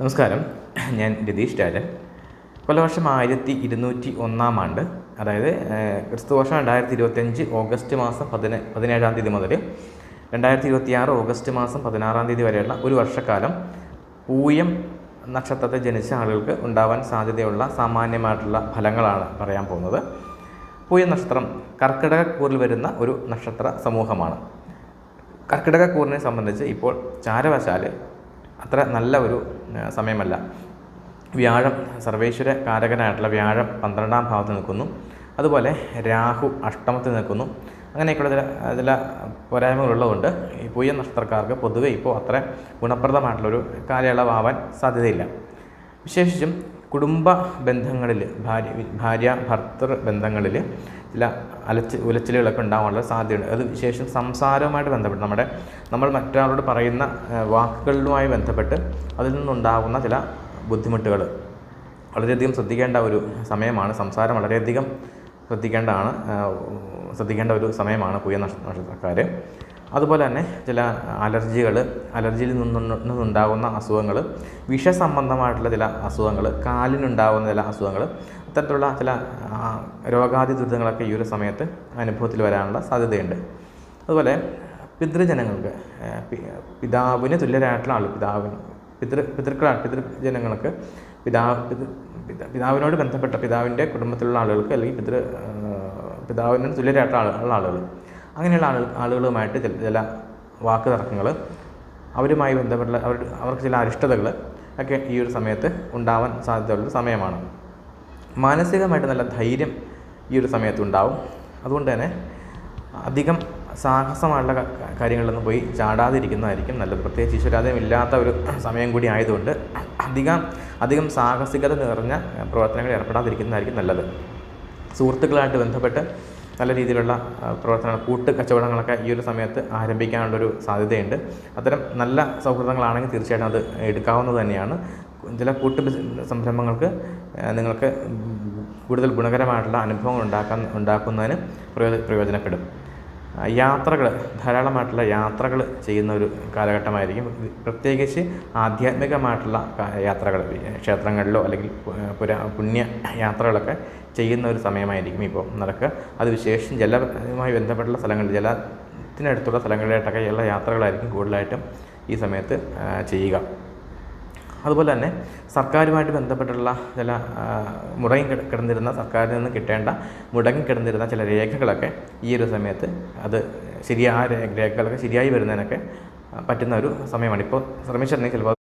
നമസ്കാരം. ഞാൻ രതീഷ് രാജൻ. കൊല്ലവർഷം ആയിരത്തി ഇരുന്നൂറ്റി ഒന്നാം ആണ്ട് അതായത് ക്രിസ്തുവർഷം രണ്ടായിരത്തി ഇരുപത്തഞ്ച് ഓഗസ്റ്റ് മാസം പതിന പതിനേഴാം തീയതി മുതൽ രണ്ടായിരത്തി ഇരുപത്തിയാറ് ഓഗസ്റ്റ് മാസം പതിനാറാം തീയതി വരെയുള്ള ഒരു വർഷക്കാലം പൂയം നക്ഷത്രത്തെ ജനിച്ച ആളുകൾക്ക് ഉണ്ടാവാൻ സാധ്യതയുള്ള സാമാന്യമായിട്ടുള്ള ഫലങ്ങളാണ് പറയാൻ പോകുന്നത്. പൂയം നക്ഷത്രം കർക്കിടക കൂറിൽ വരുന്ന ഒരു നക്ഷത്ര സമൂഹമാണ്. കർക്കിടക കൂറിനെ സംബന്ധിച്ച് ഇപ്പോൾ ചാരവശാൽ അത്ര നല്ല ഒരു സമയമല്ല. വ്യാഴം സർവേശ്വര കാരകനായിട്ടുള്ള വ്യാഴം പന്ത്രണ്ടാം ഭാവത്ത് നിൽക്കുന്നു. അതുപോലെ രാഹു അഷ്ടമത്തിൽ നിൽക്കുന്നു. അങ്ങനെയൊക്കെയുള്ള ചില ചില പോരായ്മകളുള്ളതുകൊണ്ട് ഈ പുയ്യ നക്ഷത്രക്കാർക്ക് പൊതുവെ ഇപ്പോൾ അത്ര ഗുണപ്രദമായിട്ടുള്ളൊരു കാലയളവാവാൻ സാധ്യതയില്ല. വിശേഷിച്ചും കുടുംബ ബന്ധങ്ങളിൽ ഭാര്യ ഭാര്യ ഭർത്തൃ ബന്ധങ്ങളിൽ ചില അലച്ച് ഉലച്ചിലുകളൊക്കെ ഉണ്ടാകാനുള്ള സാധ്യതയുണ്ട്. അത് വിശേഷം സംസാരവുമായിട്ട് ബന്ധപ്പെട്ട് നമ്മുടെ നമ്മൾ മറ്റൊരാളോട് പറയുന്ന വാക്കുകളുമായി ബന്ധപ്പെട്ട് അതിൽ നിന്നുണ്ടാകുന്ന ചില ബുദ്ധിമുട്ടുകൾ വളരെയധികം ശ്രദ്ധിക്കേണ്ട ഒരു സമയമാണ്. സംസാരം വളരെയധികം ശ്രദ്ധിക്കേണ്ടതാണ് ശ്രദ്ധിക്കേണ്ട ഒരു സമയമാണ് പുതിയ നക്ഷത്രക്കാർ അതുപോലെ തന്നെ ചില അലർജികൾ അലർജിയിൽ നിന്നു- നിന്നുണ്ടാകുന്ന അസുഖങ്ങൾ വിഷസംബന്ധമായിട്ടുള്ള ചില അസുഖങ്ങൾ കാലിനുണ്ടാകുന്ന ചില അസുഖങ്ങൾ അത്തരത്തിലുള്ള ചില രോഗാതി ദുരിതങ്ങളൊക്കെ ഈ ഒരു സമയത്ത് അനുഭവത്തിൽ വരാനുള്ള സാധ്യതയുണ്ട്. അതുപോലെ പിതൃജനങ്ങൾക്ക് പിതാവിന് തുല്യരായിട്ടുള്ള ആൾ പിതാവിന് പിതൃ പിതൃക്കളാണ് പിതൃജനങ്ങൾക്ക് പിതാവ് പിതൃ പിത- പിതാവിനോട് ബന്ധപ്പെട്ട പിതാവിന്റെ കുടുംബത്തിലുള്ള ആളുകൾക്ക് അല്ലെങ്കിൽ പിതൃ പിതാവിനോട് പിതാവിന് തുല്യരായിട്ടുള്ള ആളുകൾ അങ്ങനെയുള്ള ആളുകൾ ആളുകളുമായിട്ട് ചില ചില വാക്ക് തർക്കങ്ങൾ അവരുമായി ബന്ധപ്പെട്ട അവർ അവർക്ക് ചില അരിഷ്ടതകൾ ഒക്കെ ഈ ഒരു സമയത്ത് ഉണ്ടാവാൻ സാധ്യതയുള്ള സമയമാണ്. മാനസികമായിട്ട് നല്ല ധൈര്യം ഈ ഒരു സമയത്ത് ഉണ്ടാവും. അതുകൊണ്ട് തന്നെ അധികം സാഹസമായുള്ള കാര്യങ്ങളിലൊന്നും പോയി ചാടാതിരിക്കുന്നതായിരിക്കും നല്ലത്. പ്രത്യേകിച്ച് ഈശ്വരാദയം ഇല്ലാത്ത ഒരു സമയം കൂടി ആയതുകൊണ്ട് അധികം അധികം സാഹസികത നിറഞ്ഞ പ്രവർത്തനങ്ങളിൽ ഏർപ്പെടാതിരിക്കുന്നതായിരിക്കും നല്ലത്. സുഹൃത്തുക്കളായിട്ട് ബന്ധപ്പെട്ട് നല്ല രീതിയിലുള്ള പ്രവർത്തനങ്ങൾ കൂട്ട് കച്ചവടങ്ങളൊക്കെ ഈ ഒരു സമയത്ത് ആരംഭിക്കാനുള്ളൊരു സാധ്യതയുണ്ട്. അത്തരം നല്ല സൗഹൃദങ്ങളാണെങ്കിൽ തീർച്ചയായിട്ടും അത് എടുക്കാവുന്നത് തന്നെയാണ്. ചില കൂട്ട് സംരംഭങ്ങൾക്ക് നിങ്ങൾക്ക് കൂടുതൽ ഗുണകരമായിട്ടുള്ള അനുഭവങ്ങൾ ഉണ്ടാക്കാൻ ഉണ്ടാക്കുന്നതിന് പ്രയോജനപ്പെടും. യാത്രകൾ ധാരാളമായിട്ടുള്ള യാത്രകൾ ചെയ്യുന്ന ഒരു കാലഘട്ടമായിരിക്കും. പ്രത്യേകിച്ച് ആധ്യാത്മികമായിട്ടുള്ള യാത്രകൾ ക്ഷേത്രങ്ങളിലോ അല്ലെങ്കിൽ പുര പുണ്യ യാത്രകളൊക്കെ ചെയ്യുന്ന ഒരു സമയമായിരിക്കും ഇപ്പോൾ നടക്കുക. അത് വിശേഷം ജലവുമായി ബന്ധപ്പെട്ടുള്ള സ്ഥലങ്ങളിൽ ജലത്തിനടുത്തുള്ള സ്ഥലങ്ങളിലായിട്ടൊക്കെയുള്ള യാത്രകളായിരിക്കും കൂടുതലായിട്ടും ഈ സമയത്ത് ചെയ്യുക. അതുപോലെ തന്നെ സർക്കാരുമായിട്ട് ബന്ധപ്പെട്ടുള്ള ചില മുടങ്ങി കിട- കിടന്നിരുന്ന സർക്കാരിൽ നിന്ന് കിട്ടേണ്ട മുടങ്ങി കിടന്നിരുന്ന ചില രേഖകളൊക്കെ ഈ ഒരു സമയത്ത് അത് ശരിയായ രേഖകളൊക്കെ ശരിയായി വരുന്നതിനൊക്കെ പറ്റുന്ന ഒരു സമയമാണ്. ഇപ്പോൾ ശ്രമിച്ചിരുന്നെങ്കിൽ ചിലപ്പോൾ